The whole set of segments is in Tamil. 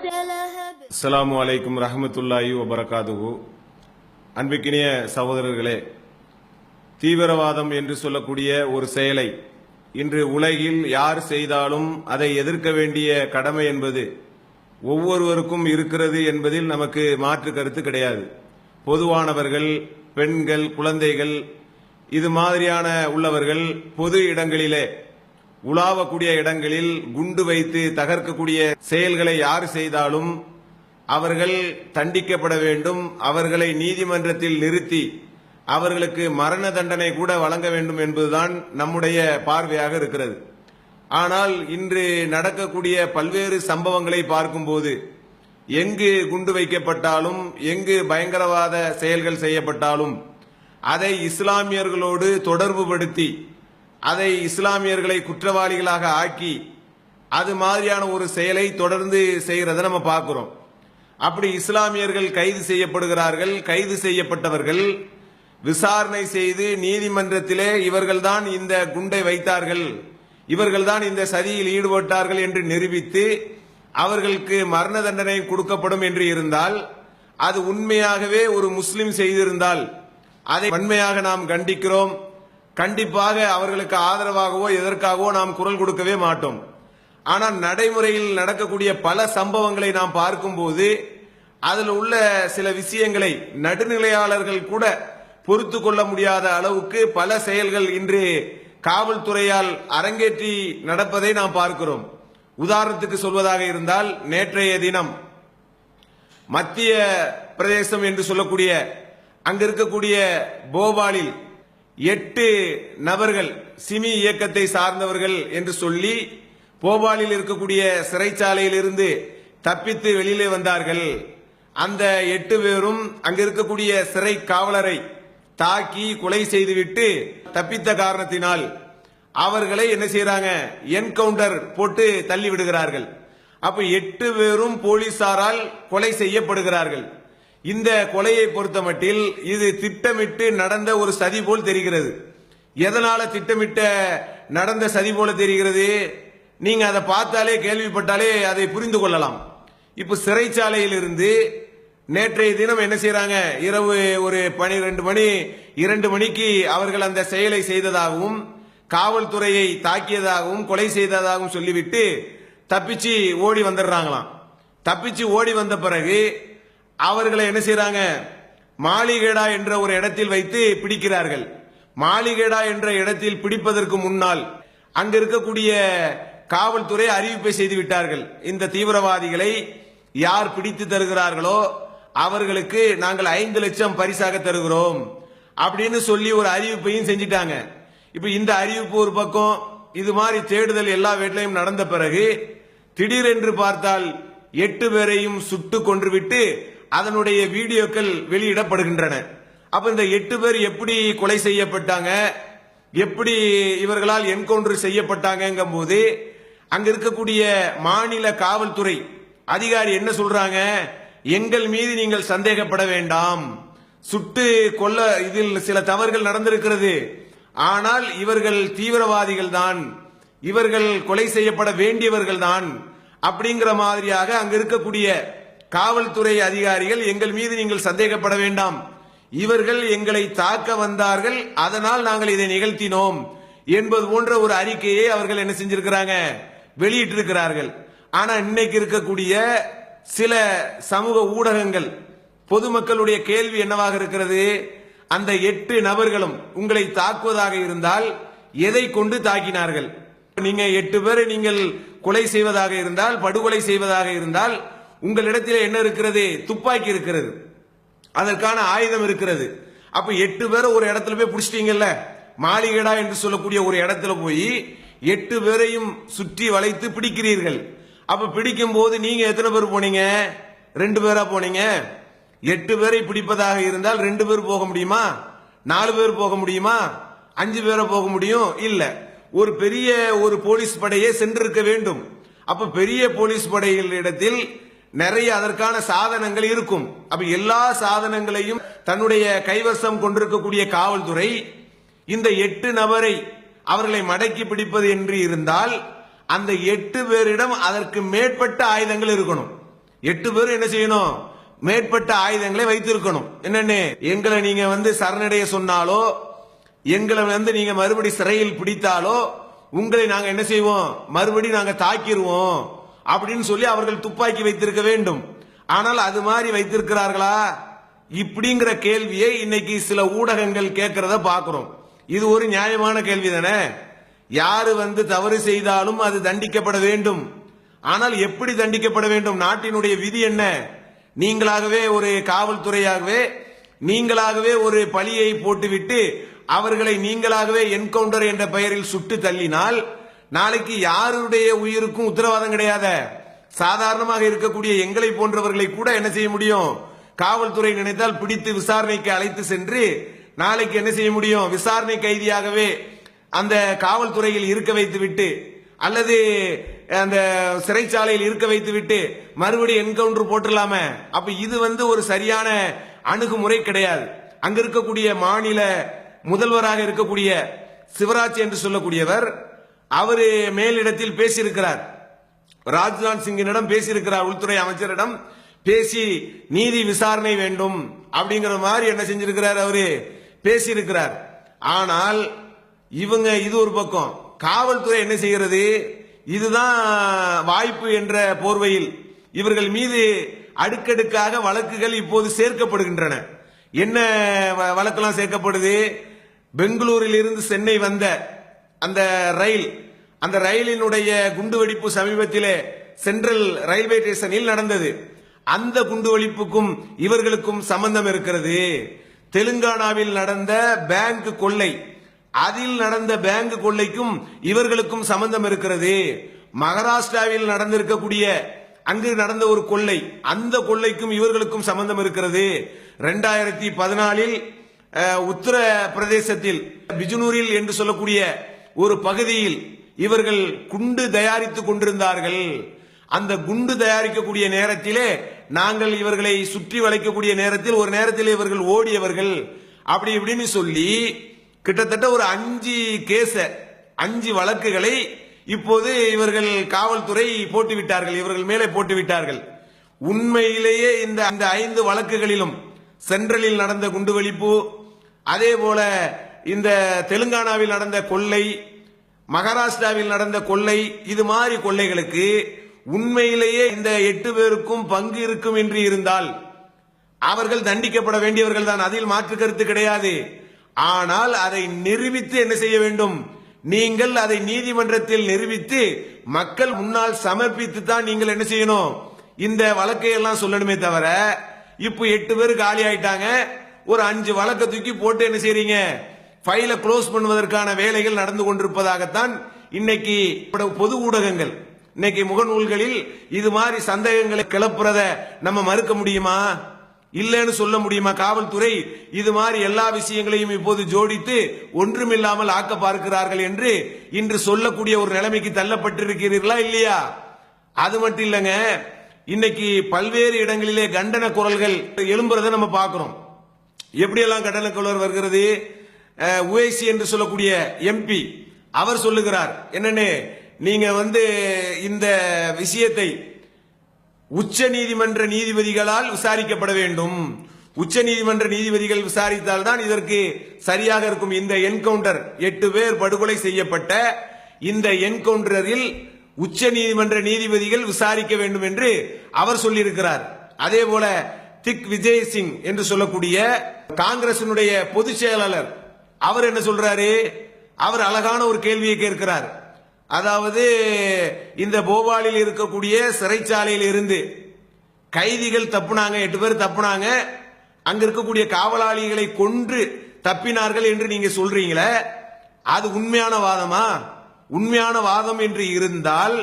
அஸ்லாம் வலைக்கும் ரஹமத்துல்லாயி வபரகாதுகு அன்பிக்கினிய சகோதரர்களே தீவிரவாதம் என்று சொல்லக்கூடிய ஒரு செயலை இன்று உலகில் யார் செய்தாலும் அதை எதிர்க்க வேண்டிய கடமை என்பது ஒவ்வொருவருக்கும் இருக்கிறது என்பதில் நமக்கு மாற்று கருத்து கிடையாது. பொதுவானவர்கள் பெண்கள் குழந்தைகள் இது மாதிரியான உள்ளவர்கள் பொது இடங்களிலே உலாவக்கூடிய இடங்களில் குண்டு வைத்து தகர்க்கக்கூடிய செயல்களை யார் செய்தாலும் அவர்கள் தண்டிக்கப்பட வேண்டும் அவர்களை நீதிமன்றத்தில் நிறுத்தி அவர்களுக்கு மரண தண்டனை கூட வழங்க வேண்டும் என்பதுதான் நம்முடைய பார்வையாக இருக்கிறது. ஆனால் இன்று நடக்கக்கூடிய பல்வேறு சம்பவங்களை பார்க்கும்போது எங்கு குண்டு வைக்கப்பட்டாலும் எங்கு பயங்கரவாத செயல்கள் செய்யப்பட்டாலும் அதை இஸ்லாமியர்களோடு தொடர்புபடுத்தி அதை இஸ்லாமியர்களை குற்றவாளிகளாக ஆக்கி அது மாதிரியான ஒரு செயலை தொடர்ந்து செய்கிறத நம்ம பார்க்குறோம். அப்படி இஸ்லாமியர்கள் கைது செய்யப்படுகிறார்கள். கைது செய்யப்பட்டவர்கள் விசாரணை செய்து நீதிமன்றத்திலே இவர்கள்தான் இந்த குண்டை வைத்தார்கள். இவர்கள்தான் இந்த சதியில் ஈடுபட்டார்கள் என்று நிரூபித்து அவர்களுக்கு மரண தண்டனை கொடுக்கப்படும் என்று இருந்தால் அது உண்மையாகவே ஒரு முஸ்லிம் செய்திருந்தால் அதை வன்மையாக நாம் கண்டிக்கிறோம். கண்டிப்பாக அவர்களுக்கு ஆதரவாகவோ எதற்காகவோ நாம் குரல் கொடுக்கவே மாட்டோம். ஆனால் நடைமுறையில் நடக்கக்கூடிய பல சம்பவங்களை நாம் பார்க்கும்போது அதில் உள்ள சில விஷயங்களை நடுநிலையாளர்கள் கூட பொறுத்து கொள்ள முடியாத அளவுக்கு பல செயல்கள் இன்று காவல்துறையால் அரங்கேற்றி நடப்பதை நாம் பார்க்கிறோம். உதாரணத்துக்கு சொல்வதாக இருந்தால் நேற்றைய தினம் மத்திய பிரதேசம் என்று சொல்லக்கூடிய அங்க இருக்கக்கூடிய போபாலில் எட்டு நபர்கள் சிமி இயக்கத்தை சார்ந்தவர்கள் என்று சொல்லி போபாலில் இருக்கக்கூடிய சிறைச்சாலையில் இருந்து தப்பித்து வெளியிலே வந்தார்கள். அந்த எட்டு பேரும் அங்க இருக்கக்கூடிய சிறை காவலரை தாக்கி கொலை செய்துவிட்டு தப்பித்த காரணத்தினால் அவர்களை என்ன செய்யறாங்க என்கவுண்டர் போட்டு தள்ளி விடுகிறார்கள் அப்ப எட்டு பேரும் போலீசாரால் கொலை செய்யப்படுகிறார்கள். இந்த கொலையை பொறுத்தமட்டில் இது திட்டமிட்டு நடந்த ஒரு சதி போல் தெரிகிறது. எதனால திட்டமிட்ட நடந்த சதி போல தெரிகிறது? நீங்க அதை பார்த்தாலே கேள்விப்பட்டாலே அதை புரிந்து கொள்ளலாம். இப்ப சிறைச்சாலையில் இருந்து நேற்றைய தினம் என்ன செய்யறாங்க இரவு ஒரு பனிரெண்டு மணி இரண்டு மணிக்கு அவர்கள் அந்த செயலை செய்ததாகவும் காவல்துறையை தாக்கியதாகவும் கொலை செய்ததாகவும் சொல்லிவிட்டு தப்பிச்சு ஓடி வந்துடுறாங்களாம். தப்பிச்சு ஓடி வந்த பிறகு அவர்களை என்ன செய்யறாங்க மாளிகேடா என்ற ஒரு இடத்தில் வைத்து பிடிக்கிறார்கள். மாளிகேடா என்ற இடத்தில் பிடிப்பதற்கு முன்னால் அங்கு இருக்கக்கூடிய காவல்துறை அறிவிப்பை செய்து விட்டார்கள். இந்த தீவிரவாதிகளை யார் பிடித்து தருகிறார்களோ அவர்களுக்கு நாங்கள் ஐந்து லட்சம் பரிசாக தருகிறோம் அப்படின்னு சொல்லி ஒரு அறிவிப்பையும் செஞ்சிட்டாங்க. இப்ப இந்த அறிவிப்பு ஒரு பக்கம் இது மாதிரி தேடுதல் எல்லா வீட்டிலையும் நடந்த பிறகு திடீரென்று பார்த்தால் எட்டு பேரையும் சுட்டு கொன்றுவிட்டு அதனுடைய வீடியோக்கள் வெளியிடப்படுகின்றன. அப்ப இந்த எட்டு பேர் எப்படி கொலை செய்யப்பட்டாங்க எப்படி இவர்களால் என்கவுண்டர் செய்யப்பட்டாங்கங்கும் போது அங்க இருக்கக்கூடிய மாநில காவல்துறை அதிகாரி என்ன சொல்றாங்க? எங்கள் மீது நீங்கள் சந்தேகப்பட வேண்டாம். சுட்டு கொல்ல இதில் சில தவறுகள் நடந்திருக்கிறது. ஆனால் இவர்கள் தீவிரவாதிகள் தான். இவர்கள் கொலை செய்யப்பட வேண்டியவர்கள் தான். அப்படிங்கிற மாதிரியாக அங்க இருக்கக்கூடிய காவல்துறை அதிகாரிகள் எங்கள் மீது நீங்கள் சந்தேகப்பட வேண்டாம். இவர்கள் எங்களை தாக்க வந்தார்கள் அதனால் நாங்கள் இதை நிகழ்த்தினோம் என்பது போன்ற ஒரு அறிக்கையை அவர்கள் என்ன செஞ்சிருக்கிறாங்க? வெளியிட்டிருக்கிறார்கள். ஆனா இன்னைக்கு இருக்கக்கூடிய சில சமூக ஊடகங்கள் பொதுமக்களுடைய கேள்வி என்னவாக இருக்கிறது? அந்த எட்டு நபர்களும் உங்களை தாக்குவதாக இருந்தால் எதை கொண்டு தாக்கினார்கள்? நீங்க எட்டு பேரை நீங்கள் கொலை செய்வதாக இருந்தால் படுகொலை செய்வதாக இருந்தால் உங்களிடத்தில் என்ன இருக்கிறது? துப்பாக்கி இருக்கிறது. அதற்கான ஆயுதம் இருக்கிறது. அப்ப எட்டு பேரை ஒரு இடத்துல போய் பிடிச்சிட்டீங்கல்ல? மாளிகடா என்று சொல்லக்கூடிய ஒரு இடத்துல போய் எட்டு பேரையும் சுற்றி வளைத்து பிடிக்கிறீர்கள். அப்ப பிடிக்கும் போது நீங்க எத்தனை பேர் போனீங்க? ரெண்டு பேரா போனீங்க? எட்டு பேரை பிடிப்பதாக இருந்தால் ரெண்டு பேர் போக முடியுமா? நாலு பேர் போக முடியுமா? அஞ்சு பேரை போக முடியும்? இல்ல. ஒரு பெரிய ஒரு போலீஸ் படையே சென்றிருக்க வேண்டும். அப்ப பெரிய போலீஸ் படைகளிடத்தில் நிறைய அதற்கான சாதனங்கள் இருக்கும். அப்ப எல்லா சாதனங்களையும் தன்னுடைய கைவசம் கொண்டிருக்கக்கூடிய காவல்துறை இந்த எட்டு நபரை அவர்களை மடக்கி பிடிப்பது என்று இருந்தால் அந்த எட்டு பேரிடம் அதற்கு மேற்பட்ட ஆயுதங்கள் இருக்கணும். எட்டு பேரும் என்ன செய்யணும்? மேற்பட்ட ஆயுதங்களை வைத்திருக்கணும். என்னென்ன? எங்களை நீங்க வந்து சரணடைய சொன்னாலோ எங்களை வந்து நீங்க மறுபடி சிறையில் பிடித்தாலோ உங்களை நாங்க என்ன செய்வோம்? மறுபடி நாங்க தாக்கிடுவோம் அப்படின்னு சொல்லி அவர்கள் துப்பாக்கி வைத்திருக்க வேண்டும். ஆனால் அது மாதிரி வைத்திருக்கிறார்களா? இப்படிங்கிற கேள்வியை இன்னைக்கு சில ஊடகங்கள் கேட்கறத பாக்குறோம் இது ஒரு நியாயமான கேள்வி தானே யாரு வந்து தவறு செய்தாலும் அது தண்டிக்கப்பட வேண்டும். ஆனால் எப்படி தண்டிக்கப்பட வேண்டும்? நாட்டினுடைய விதி என்ன? நீங்களாகவே ஒரு காவல்துறையாகவே நீங்களாகவே ஒரு பழியை போட்டுவிட்டு அவர்களை நீங்களாகவே என்கவுண்டர் என்ற பெயரில் சுட்டு தள்ளினால் நாளைக்கு யாருடைய உயிருக்கும் உத்தரவாதம் கிடையாத? சாதாரணமாக இருக்கக்கூடிய எங்களை போன்றவர்களை கூட என்ன செய்ய முடியும்? காவல்துறை நினைத்தால் பிடித்து விசாரணைக்கு அழைத்து சென்று நாளைக்கு என்ன செய்ய முடியும்? விசாரணை கைதியாகவே அந்த காவல்துறையில் இருக்க வைத்து விட்டு அல்லது அந்த சிறைச்சாலையில் இருக்க வைத்து விட்டு மறுபடியும் என்கவுண்டர் போட்டுடலாம? அப்ப இது வந்து ஒரு சரியான அணுகுமுறை கிடையாது. அங்க இருக்கக்கூடிய மாநில முதல்வராக இருக்கக்கூடிய சிவராஜ் என்று சொல்லக்கூடியவர் அவரு மேலிடத்தில் பேசியிருக்கிறார். ராஜ்நாத் சிங்கினிடம் பேசியிருக்கிறார் உள்துறை அமைச்சரிடம். பேசி நீதி விசாரணை வேண்டும் அப்படிங்கிற மாதிரி என்ன செஞ்சிருக்கிறார் அவரு? பேசியிருக்கிறார். ஆனால் இவங்க இது ஒரு பக்கம். காவல்துறை என்ன செய்கிறது? இதுதான் வாய்ப்பு என்ற போர்வையில் இவர்கள் மீது அடுக்கடுக்காக வழக்குகள் இப்போது சேர்க்கப்படுகின்றன. என்ன வ- வழக்கெல்லாம் சேர்க்கப்படுது? பெங்களூரில் இருந்து சென்னை வந்த அந்த ரயில் அந்த ரயிலினுடைய குண்டுவெடிப்பு சமீபத்திலே சென்ட்ரல் ரயில்வே ஸ்டேஷனில் நடந்தது. அந்த குண்டுவெடிப்புக்கும் இவர்களுக்கும் சம்பந்தம் இருக்கிறது. தெலுங்கானாவில் நடந்த பேங்க் கொள்ளை அதில் நடந்த பேங்க் கொள்ளைக்கும் இவர்களுக்கும் சம்பந்தம் இருக்கிறது. மகாராஷ்டிராவில் நடந்திருக்கக்கூடிய அங்கு நடந்த ஒரு கொள்ளை அந்த கொள்ளைக்கும் இவர்களுக்கும் சம்பந்தம் இருக்கிறது. ரெண்டாயிரத்தி பதினாலில் உத்தர பிரதேசத்தில் பிஜுனூரில் என்று சொல்லக்கூடிய ஒரு பகுதியில் இவர்கள் குண்டு தயாரித்துக் கொண்டிருந்தார்கள். அந்த குண்டு தயாரிக்கக்கூடிய நேரத்திலே நாங்கள் இவர்களை சுற்றி வளைக்கக்கூடிய நேரத்தில் ஒரு நேரத்தில் இவர்கள் ஓடியவர்கள். அப்படி இப்படின்னு சொல்லி கிட்டத்தட்ட ஒரு அஞ்சு கேச அஞ்சு வழக்குகளை இப்போது இவர்கள் காவல்துறை போட்டு விட்டார்கள் இவர்கள் மேலே போட்டு விட்டார்கள் உண்மையிலேயே இந்த அந்த ஐந்து வழக்குகளிலும் சென்ட்ரலில் நடந்த குண்டுவெளிப்பு அதே போல இந்த தெலுங்கானாவில் நடந்த கொள்ளை மகாராஷ்டிராவில் நடந்த கொள்ளை இது மாதிரி கொள்ளைகளுக்கு உண்மையிலேயே இந்த எட்டு பேருக்கும் பங்கு இருக்கும் என்று இருந்தால் அவர்கள் தண்டிக்கப்பட வேண்டியவர்கள் தான். அதில் மாற்று கருத்து கிடையாது. ஆனால் அதை நிரூபித்து என்ன செய்ய வேண்டும்? நீங்கள் அதை நீதிமன்றத்தில் நிரூபித்து மக்கள் முன்னால் சமர்ப்பித்து தான் நீங்கள் என்ன செய்யணும்? இந்த வழக்கை எல்லாம் சொல்லணுமே தவிர இப்போ எட்டு பேர் காலி ஆயிட்டாங்க. ஒரு அஞ்சு வழக்கை தூக்கி போட்டு என்ன செய்றீங்க? ஃபைலை க்ளோஸ் பண்ணுவதற்கான வேலைகள் நடந்து கொண்டிருப்பதாகத்தான் இன்னைக்கு பொது ஊடகங்கள் இன்னைக்கு முகநூல்களில் இது மாதிரி சந்தேகங்களை கிளப்புறத நம்ம மறுக்க முடியுமா? இல்லைன்னு சொல்ல முடியுமா? காவல்துறை இது மாதிரி எல்லா விஷயங்களையும் இப்போது ஜோடித்து ஒன்றுமில்லாமல் ஆக்க பார்க்கிறார்கள் என்று இன்று சொல்லக்கூடிய ஒரு நிலைமைக்கு தள்ளப்பட்டிருக்கிறீர்களா இல்லையா? அது மட்டும் இல்லைங்க இன்னைக்கு பல்வேறு இடங்களிலே கண்டன குரல்கள் எழும்புறதை நம்ம பார்க்கிறோம். எப்படியெல்லாம் கண்டன குரல் வருகிறது? அஹ், என்று சொல்லக்கூடிய எம்பி அவர் சொல்லுகிறார் என்னன்னு நீங்க வந்து இந்த விஷயத்தை உச்ச நீதிமன்ற நீதிபதிகளால் விசாரிக்கப்பட வேண்டும். உச்ச நீதிமன்ற நீதிபதிகள் விசாரித்தால் தான் இதற்கு சரியாக இருக்கும். இந்த என்கவுண்டர் எட்டு பேர் படுகொலை செய்யப்பட்ட இந்த என்கவுண்டரில் உச்ச நீதிமன்ற நீதிபதிகள் விசாரிக்க வேண்டும் என்று அவர் சொல்லியிருக்கிறார். அதே போல திக் விஜய் சிங் என்று சொல்லக்கூடிய காங்கிரசினுடைய பொதுச் செயலாளர் அவர் என்ன சொல்றாரு? அவர் அழகான ஒரு கேள்வியை கேட்கிறார். அதாவது இந்த போபாலில் இருக்கக்கூடிய சிறைச்சாலையில் இருந்து கைதிகள் தப்புனாங்க எட்டு பேர் தப்புனாங்க அங்க இருக்கக்கூடிய காவலாளிகளை கொன்று தப்பினார்கள் என்று நீங்க சொல்றீங்களே அது உண்மையான வாதமா? உண்மையான வாதம் என்று இருந்தால்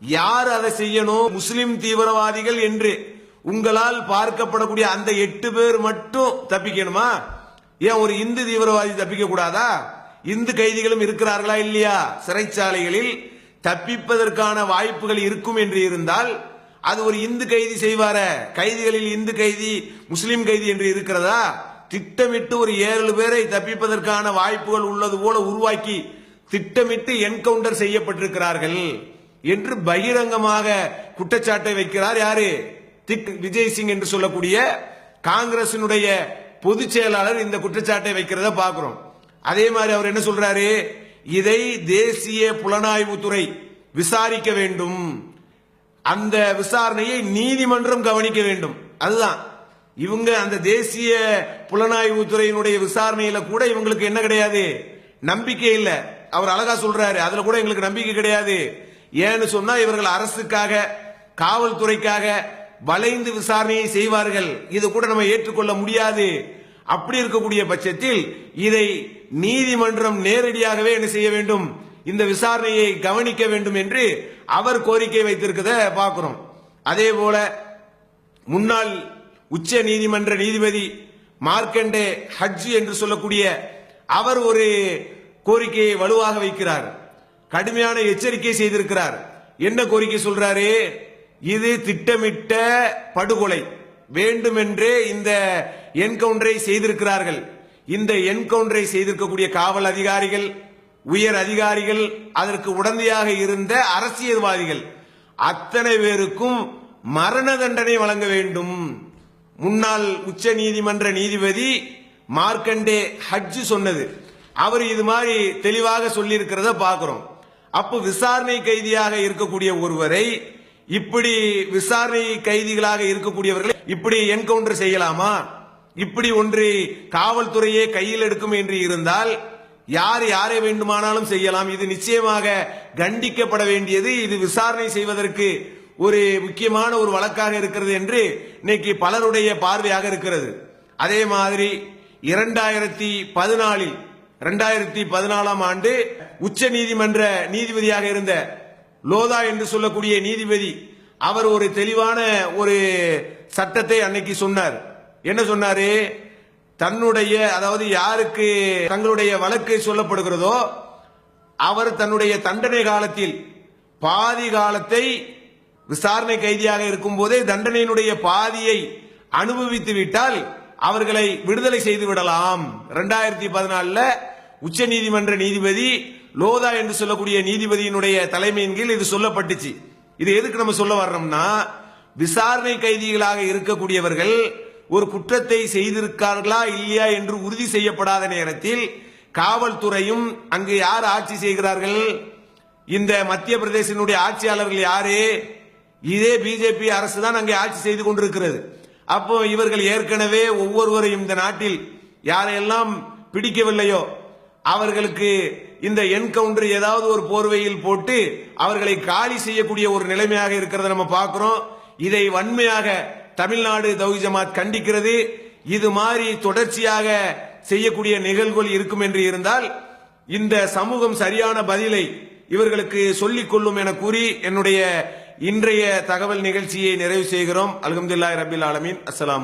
யார் அதை செய்யணும்? முஸ்லிம் தீவிரவாதிகள் என்று உங்களால் பார்க்கப்படக்கூடிய அந்த எட்டு பேர் மட்டும் தப்பிக்கணுமா? ஏன் ஒரு இந்து தீவிரவாதி தப்பிக்க கூடாதா? இந்து கைதிகளும் இருக்கிறார்களா இல்லையா? சிறைச்சாலைகளில் தப்பிப்பதற்கான வாய்ப்புகள் இருக்கும் என்று இருந்தால் அது ஒரு இந்து கைதி செய்வார? கைதிகளில் இந்து கைதி முஸ்லிம் கைதி என்று இருக்கிறதா? திட்டமிட்டு ஒரு ஏழு பேரை தப்பிப்பதற்கான வாய்ப்புகள் உள்ளது போல உருவாக்கி திட்டமிட்டு என்கவுண்டர் செய்யப்பட்டிருக்கிறார்கள் என்று பகிரங்கமாக குற்றச்சாட்டை வைக்கிறார் யாரு? திக் விஜய் சிங் என்று சொல்லக்கூடிய காங்கிரசினுடைய பொதுச் செயலாளர் இந்த குற்றச்சாட்டை வைக்கிறத பார்க்கிறோம். அதே மாதிரி அவர் என்ன சொல்றாரு? இதை தேசிய புலனாய்வுத்துறை விசாரிக்க வேண்டும். அந்த விசாரணையை நீதிமன்றம் கவனிக்க வேண்டும். அதுதான். இவங்க அந்த தேசிய புலனாய்வு துறையினுடைய விசாரணையில கூட இவங்களுக்கு என்ன கிடையாது? நம்பிக்கை இல்ல. அவர் அழகா சொல்றாரு. அதுல கூட எங்களுக்கு நம்பிக்கை கிடையாது. ஏன்னு சொன்னா இவர்கள் அரசுக்காக காவல்துறைக்காக வளைந்து விசாரணையை செய்வார்கள். இது கூட நம்ம ஏற்றுக்கொள்ள முடியாது. அப்படி இருக்கக்கூடிய பட்சத்தில் இதை நீதிமன்றம் நேரடியாகவே என்ன செய்ய வேண்டும்? இந்த விசாரணையை கவனிக்க வேண்டும் என்று அவர் கோரிக்கை வைத்திருக்கிறத பார்க்கிறோம். அதே போல முன்னாள் உச்ச நீதிமன்ற நீதிபதி மார்க்கண்டே ஹஜ் என்று சொல்லக்கூடிய அவர் ஒரு கோரிக்கையை வலுவாக வைக்கிறார். கடுமையான எச்சரிக்கை செய்திருக்கிறார். என்ன கோரிக்கை சொல்றாரு? இது திட்டமிட்ட படுகொலை. வேண்டுமென்றே இந்த என்கவுண்டரை செய்திருக்கிறார்கள். இந்த என்கவுண்டரை செய்திருக்கக்கூடிய காவல் அதிகாரிகள் உயர் அதிகாரிகள் அதற்கு உடந்தையாக இருந்த அரசியல்வாதிகள் அத்தனை பேருக்கும் மரண தண்டனை வழங்க வேண்டும். முன்னாள் உச்ச நீதிமன்ற நீதிபதி மார்க்கண்டே ஹஜ் சொன்னது. அவர் இது மாதிரி தெளிவாக சொல்லியிருக்கிறத பார்க்கிறோம். அப்போ விசாரணை கைதியாக இருக்கக்கூடிய ஒருவரை இப்படி விசாரணை கைதிகளாக இருக்கக்கூடியவர்களை இப்படி என்கவுண்டர் செய்யலாமா? இப்படி ஒன்று காவல்துறையே கையில் எடுக்கும் என்று இருந்தால் யார் யாரை வேண்டுமானாலும் செய்யலாம். இது நிச்சயமாக கண்டிக்கப்பட வேண்டியது. இது விசாரணை செய்வதற்கு ஒரு முக்கியமான ஒரு வழக்காக இருக்கிறது என்று இன்னைக்கு பலருடைய பார்வையாக இருக்கிறது. அதே மாதிரி இரண்டாயிரத்தி பதினாலில் இரண்டாயிரத்தி பதினாலாம் ஆண்டு உச்ச நீதிமன்ற நீதிபதியாக இருந்த லோதா என்று சொல்லக்கூடிய நீதிபதி அவர் ஒரு தெளிவான ஒரு சட்டத்தை அன்னைக்கு சொன்னார். என்ன சொன்னாரு? தன்னுடைய அதாவது யாருக்கு தங்களுடைய வழக்கு சொல்லப்படுகிறதோ அவர் தன்னுடைய தண்டனை காலத்தில் பாதி காலத்தை விசாரணை கைதியாக இருக்கும் போதே தண்டனையினுடைய பாதியை அனுபவித்து விட்டால் அவர்களை விடுதலை செய்து விடலாம். இரண்டாயிரத்தி பதினாலுல உச்ச நீதிமன்ற நீதிபதி லோதா என்று சொல்லக்கூடிய நீதிபதியினுடைய தலைமையின் கீழ் இது சொல்லப்பட்டுச்சு. இது எதுக்கு நம்ம சொல்ல வர்றோம்னா விசாரணை கைதிகளாக இருக்கக்கூடியவர்கள் ஒரு குற்றத்தை செய்திருக்கார்களா இல்லையா என்று உறுதி செய்யப்படாத நேரத்தில் காவல்துறையும் அங்கு யார் ஆட்சி செய்கிறார்கள்? இந்த மத்திய பிரதேசனுடைய ஆட்சியாளர்கள் யாரு? இதே பிஜேபி அரசு தான் அங்கே ஆட்சி செய்து கொண்டிருக்கிறது. அப்போ இவர்கள் ஏற்கனவே ஒவ்வொருவரையும் இந்த நாட்டில் யாரையெல்லாம் பிடிக்கவில்லையோ அவர்களுக்கு இந்த என்கவுண்டர் ஏதாவது ஒரு போர்வையில் போட்டு அவர்களை காலி செய்யக்கூடிய ஒரு நிலைமையாக இருக்கிறத நம்ம பார்க்கிறோம். இதை வன்மையாக தமிழ்நாடு தௌஹி ஜமாத் கண்டிக்கிறது. இது மாதிரி தொடர்ச்சியாக செய்யக்கூடிய நிகழ்வுகள் இருக்கும் என்று இருந்தால் இந்த சமூகம் சரியான பதிலை இவர்களுக்கு சொல்லிக் கொள்ளும் என கூறி என்னுடைய இன்றைய தகவல் நிகழ்ச்சியை நிறைவு செய்கிறோம். அலமதுல்லாய் ரபில் ஆலமீன். அஸ்லாம்